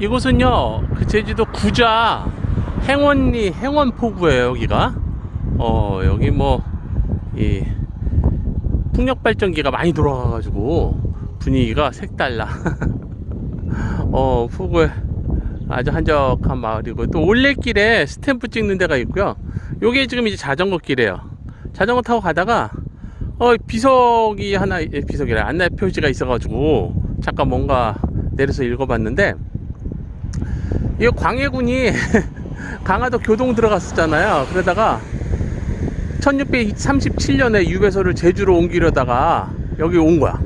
이곳은요, 그 제주도 구자 행원리 행원포구예요, 여기가. 어, 여기 뭐, 이, 풍력발전기가 많이 돌아가 가지고 분위기가 색달라. 어, 포구에 아주 한적한 마을이고, 또 올레길에 스탬프 찍는 데가 있고요. 요게 지금 이제 자전거 길이에요. 자전거 타고 가다가, 어, 비석이 하나, 예, 비석이라 안내 표지가 있어 가지고, 잠깐 뭔가 내려서 읽어봤는데, 이 광해군이 강화도 교동 들어갔었잖아요. 그러다가 1637년에 유배소를 제주로 옮기려다가 여기 온 거야.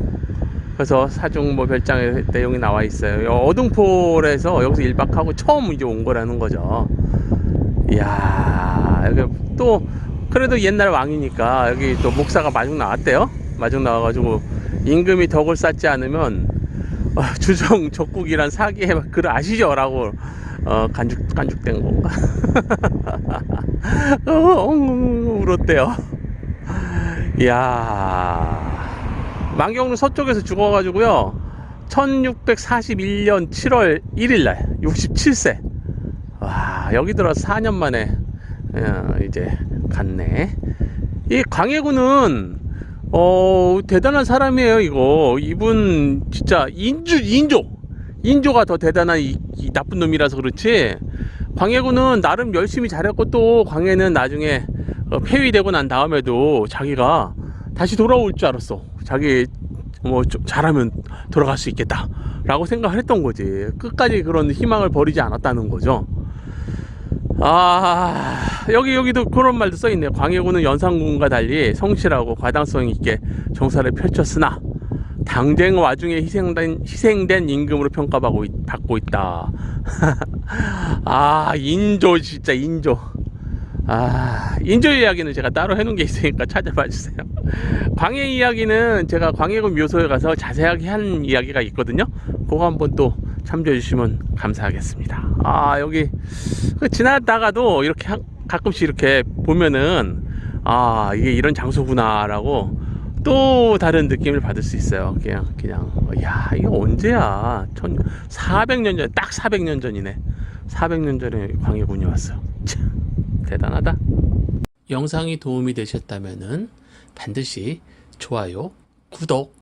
그래서 사중 뭐 별장의 내용이 나와 있어요. 여- 어둥폴에서 여기서 1박하고 처음 이제 온 거라는 거죠. 이야, 여기 또 그래도 옛날 왕이니까 여기 또 목사가 마중 나왔대요. 마중 나와가지고 임금이 덕을 쌓지 않으면 어, 주정 적국이란 사기에 글 아시죠 라고 어, 간죽 간죽된 건가? 어, 엉엉 울었대요. 이야, 만경루 서쪽에서 죽어가지고요. 1641년 7월 1일날 67세. 와 여기 들어서 4년 만에 어, 이제 갔네. 이 광해군은 어 대단한 사람이에요 이거 이분 진짜 인주 인조 인조가 더 대단한 이, 이 나쁜 놈이라서 그렇지. 광해군은 나름 열심히 잘했고 또 광해는 나중에 어, 폐위되고 난 다음에도 자기가 다시 돌아올 줄 알았어. 자기 뭐 좀 잘하면 돌아갈 수 있겠다 라고 생각을 했던 거지. 끝까지 그런 희망을 버리지 않았다는 거죠. 아 여기 여기도 그런 말도 써 있네요. 광해군은 연산군과 달리 성실하고 과당성 있게 정사를 펼쳤으나 당쟁 와중에 희생된 희생된 임금으로 평가받고 있, 받고 있다. 아 인조 진짜 인조. 아 인조 이야기는 제가 따로 해놓은 게 있으니까 찾아봐 주세요. 광해 이야기는 제가 광해군 묘소에 가서 자세하게 한 이야기가 있거든요. 그거 한번 또 참조해 주시면 감사하겠습니다. 아 여기 그 지나다가도 이렇게 한- 가끔씩 이렇게 보면은 아 이게 이런 장소구나라고 또 다른 느낌을 받을 수 있어요. 그냥 그냥 야 이게 언제야? 1400년 전, 딱 400년 전이네. 400년 전에 광해군이 왔어. 참 대단하다. 영상이 도움이 되셨다면은 반드시 좋아요, 구독